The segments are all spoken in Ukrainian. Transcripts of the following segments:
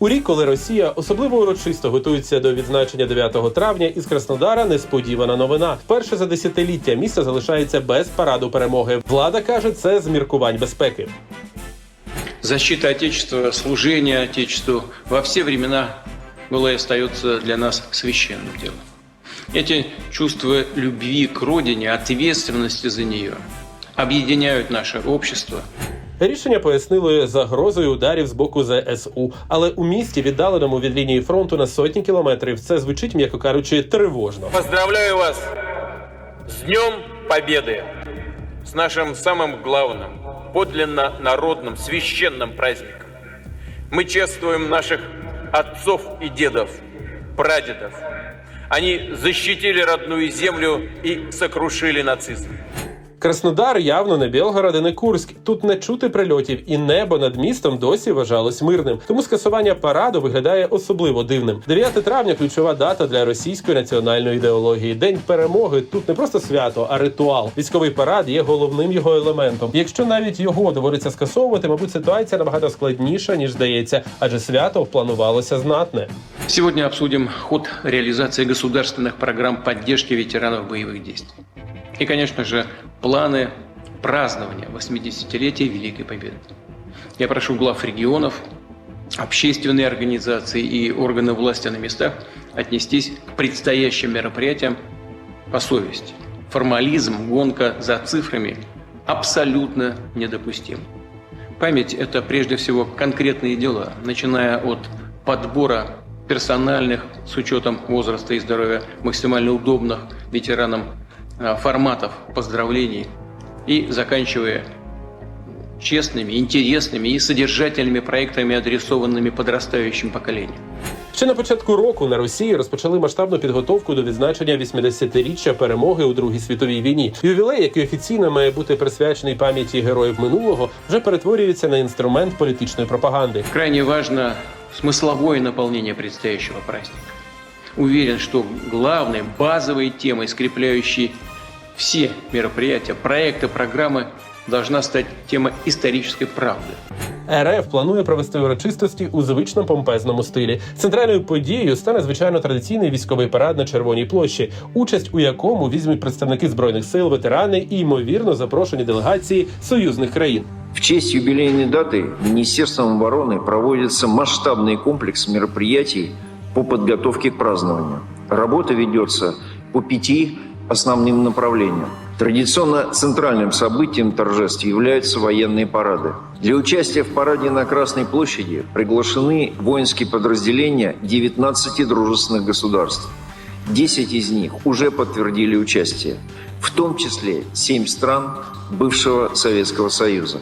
У рік, коли Росія особливо урочисто готується до відзначення 9 травня, із Краснодара несподівана новина. Вперше за десятиліття місто залишається без параду перемоги. Влада каже, це з міркувань безпеки. Защита Отечества, служение Отечеству во все времена было и остается для нас священным делом. Эти чувства любви к родине, ответственности за нее объединяют наше общество. Рішення пояснили загрозою ударів з боку ЗСУ, але у місті, віддаленому від лінії фронту на сотні кілометрів, це звучить, м'яко кажучи, тривожно. Поздравляю вас с Днем Победы, с нашим самым главным, подлинно народным, священным праздником. Мы чествуем наших отцов и дедов, прадедов. Они защитили родную землю и сокрушили нацизм. Краснодар явно не Білгород і не Курськ. Тут не чути прильотів, і небо над містом досі вважалось мирним. Тому скасування параду виглядає особливо дивним. 9 травня ключова дата для російської національної ідеології. День перемоги тут не просто свято, а ритуал. Військовий парад є головним його елементом. Якщо навіть його доводиться скасовувати, мабуть, ситуація набагато складніша ніж здається, адже свято планувалося знатне. Сегодня обсудим ход реализации государственных программ поддержки ветеранов боевых действий. И, конечно же, планы празднования 80-летия Великой Победы. Я прошу глав регионов, общественные организации и органы власти на местах отнестись к предстоящим мероприятиям по совести. Формализм, гонка за цифрами абсолютно недопустим. Память – это прежде всего конкретные дела, начиная от подбора персональных, с учетом возраста и здоровья, максимально удобных ветеранам форматов поздравлений и заканчивая честными, интересными и содержательными проектами, адресованными подрастающим поколениям. Ще на початку року на Росії розпочали масштабну підготовку до відзначення 80-річчя перемоги у Другій світовій війні. Ювілей, який офіційно має бути присвячений пам'яті героїв минулого, вже перетворюється на інструмент політичної пропаганди. Крайне важно смысловое наполнение предстоящего праздника. Уверен, что главной базовой темой, скрепляющей все мероприятия, проекты, программы, должна стать тема исторической правды. РФ планує провести урочистості у звичному помпезному стилі. Центральною подією стане звичайно традиційний військовий парад на Червоній площі, участь у якому візьмуть представники збройних сил, ветерани і ймовірно запрошені делегації союзних країн. В честь юбилейной даты Министерством обороны проводится масштабный комплекс мероприятий по подготовке к празднованию. Работа ведется по пяти основным направлениям. Традиционно центральным событием торжеств являются военные парады. Для участия в параде на Красной площади приглашены воинские подразделения 19 дружественных государств. 10 из них уже подтвердили участие, в том числе 7 стран бывшего Советского Союза.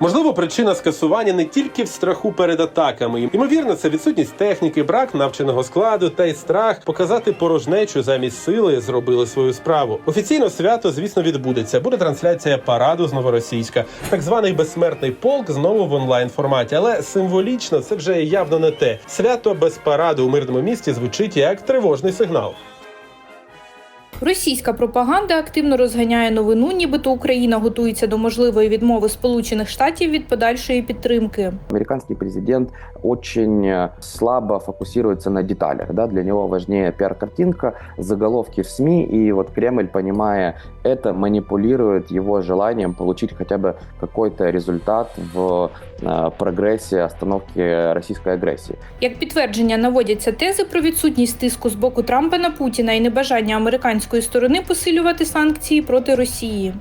Можливо, причина скасування не тільки в страху перед атаками. Ймовірно, це відсутність техніки, брак навченого складу та й страх показати порожнечу замість сили зробили свою справу. Офіційно свято, звісно, відбудеться. Буде трансляція параду з новоросійська. Так званий безсмертний полк знову в онлайн форматі, але символічно це вже явно не те. Свято без параду у мирному місті звучить як тривожний сигнал. Російська пропаганда активно розганяє новину, нібито Україна готується до можливої відмови Сполучених Штатів від подальшої підтримки. Американский президент очень э, слабо фокусируется на деталях. Да? Для него важнее пиар-картинка, заголовки в СМИ, и вот Кремль, понимая это, манипулирует его желанием получить хотя бы какой-то результат в э, прогрессе остановки российской агрессии. Як підтвердження наводяться тези про відсутність тиску з боку Трампа на Путіна і небажання американської сторони посилювати санкції проти Росії.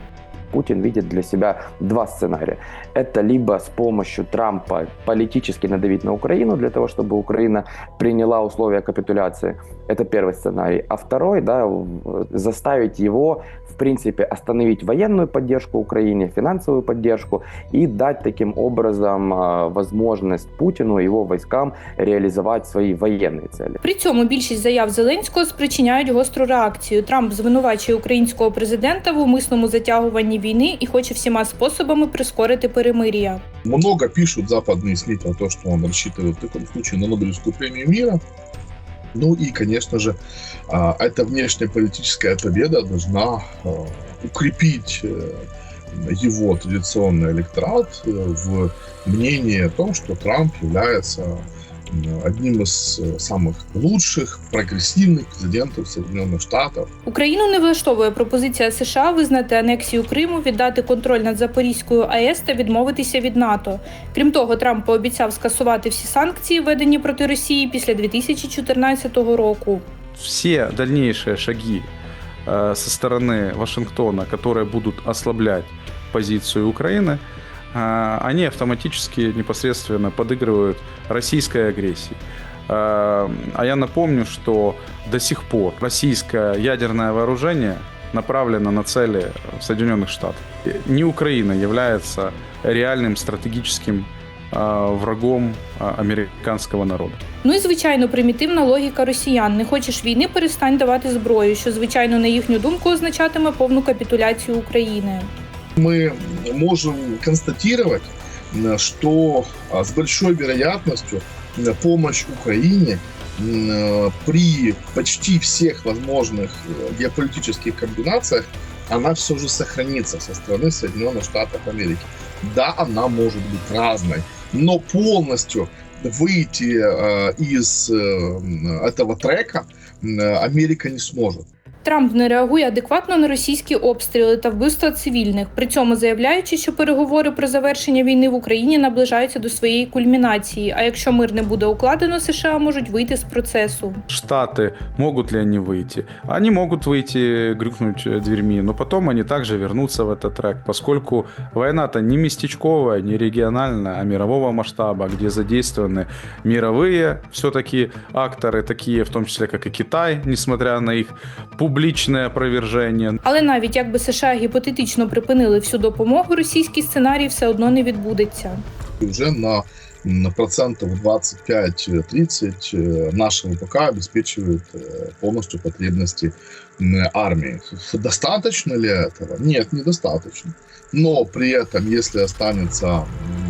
Путин видит для себя два сценария. Это либо с помощью Трампа политически надавить на Украину для того, чтобы Украина приняла условия капитуляции. Это первый сценарий. А второй, да, в- заставить его, в принципе, остановить военную поддержку Украине, финансовую поддержку и дать таким образом э, возможность Путину и его войскам реализовать свои военные цели. При цьому більшість заяв Зеленського спричиняють гостру реакцію. Трамп звинувачує українського президента в умисному затягуванні війни і хоче всіма способами прискорити перемир'я. Много пишут западные СМИ про то, что он рассчитывает в таком случае на Нобелевскую премию мира. Ну и, конечно же, а, эта внешнеполитическая победа должна а, укрепить э, его традиционный электорат э, в мнении о том, что Трамп является м, одним из э, самых лучших, прогрессивных президентов Соединенных Штатов. Україну не влаштовує пропозиція США визнати анексію Криму, віддати контроль над Запорізькою АЕС та відмовитися від НАТО. Крім того, Трамп пообіцяв скасувати всі санкції, введені проти Росії після 2014 року. все дальнейшие шаги э, со стороны Вашингтона, которые будут ослаблять позицию Украины, э, они автоматически непосредственно подыгрывают российской агрессии. Э, А я напомню, что до сих пор российское ядерное вооружение направлено на цели Соединенных Штатов. Не Украина является реальным стратегическим э, врагом э, американского народа. Ну і звичайно, примітивна логіка росіян. Не хочеш війни, перестань давати зброю, що звичайно на їхню думку означатиме повну капітуляцію України. Мы можем констатировать, м, что а, с большой вероятностью м, помощь Украине э, при почти всех возможных э, геополитических комбинациях она все же сохранится со стороны Соединенных Штатов Америки. Да, она может быть разной, но полностью выйти э, из э, этого трека Америка не сможет. Трамп не реагує адекватно на російські обстріли та вбивства цивільних, при цьому заявляючи, що переговори про завершення війни в Україні наближаються до своєї кульмінації. А якщо мир не буде укладено, США можуть вийти з процесу. Штаты, могут ли они выйти? Они могут выйти, грюкнуть э, дверьми, но потом они также вернутся в этот трек, поскольку война-то не местечковая, не региональная, а мирового масштаба, где задействованы мировые все-таки акторы, такие в том числе, как и Китай, несмотря на их публичное опровержение. Але навіть якби США гіпотетично припинили всю допомогу, російський сценарій все одно не відбудеться. И уже на, на процентов 25-30 э, нашего ВПК обеспечивает э, полностью потребности м, армии. Достаточно ли этого? Нет, недостаточно. Но при этом, если останется, м,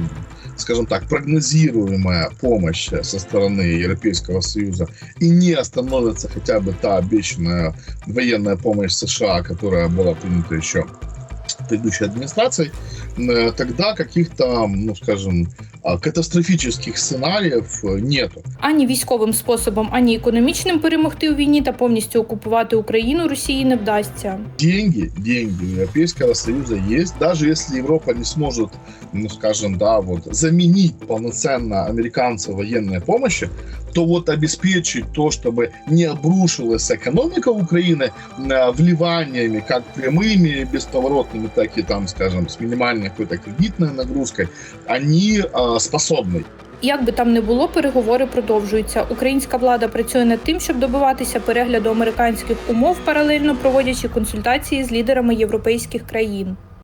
скажем так, прогнозируемая помощь со стороны Европейского Союза и не остановится хотя бы та обещанная военная помощь США, которая была принята еще предыдущей администрацией, э, тогда каких-то, ну, скажем, а, катастрофических сценариев э, нету. Ані військовим способом, ані економічним перемогти у війні та повністю окупувати Україну Росії не вдасться. Деньги, деньги у Европейского Союза есть. Даже если Европа не сможет, ну, скажем, да, вот, заменить полноценно американцев военной помощи, то вот обеспечить то, чтобы не обрушилась экономика Украины э, вливаниями, как прямыми, бесповоротными, так и там, скажем, с минимальной какой-то кредитной нагрузкой, они способны. Як би там не було, переговори продовжуються. Українська влада працює над тим, щоб добиватися перегляду американських умов, паралельно проводячи консультації з лідерами європейських країн.